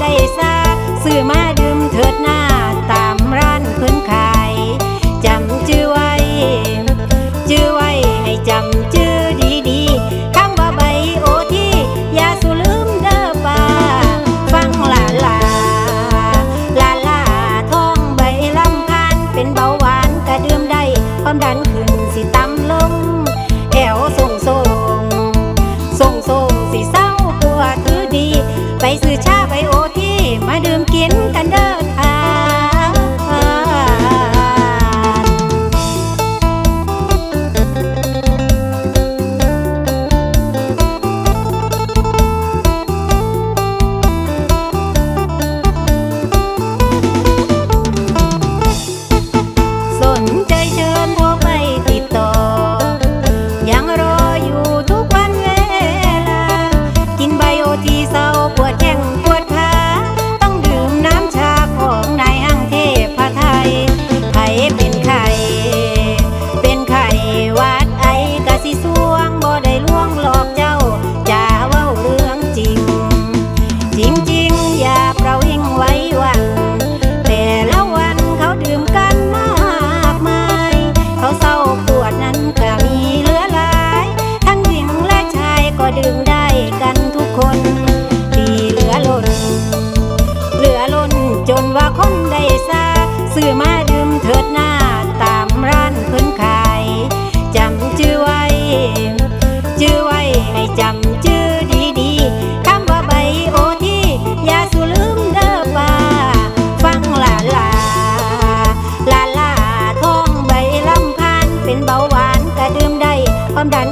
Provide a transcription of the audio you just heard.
ได้ซาซื้อมาดื่มเถิดหน้าตามร้านเพื่อนขายจำจื้อไว้จื้อไว้ให้จำจื้อดีๆคำว่าใบโอที่อย่าสุลืมเด้อป่าฟังลาลาลาลาท้องใบลำพานเป็นเบาหวานกระดื่มได้ความดันขึ้นสิตำลงแอวส่งส่งส่งส่งสิเศร้าตัวถือดี ไปซื้อชาใบโอ กินกันเด้อ ไข่เป็นไข่วัดไอกะสิสวงบ่ได้ล่วงหลอกเจ้าจะเว้าเรื่องจริง จริงๆ อย่าประวิงไว้วัน แต่ละวันเขาดื่มกันมากมาย เขาเศร้าปวดนั้นก็มีเหลือหลาย ทั้งหญิงและชายก็ดื่มได้กันทุกคนดีเหลือล้น เหลือล้นจนว่าคนได้ซาซื้อมาดื่ม เถิดหน้าตามร้านเพิ่นขายจำชื่อไว้ ชื่อไว้ให้จำชื่อดีดีคำว่าใบโอทีอย่าสูลืมเด้อป่าฟังลาลาลาลาท้องใบลำพานเป็นเบาหวานกระดื่มได้ความดัน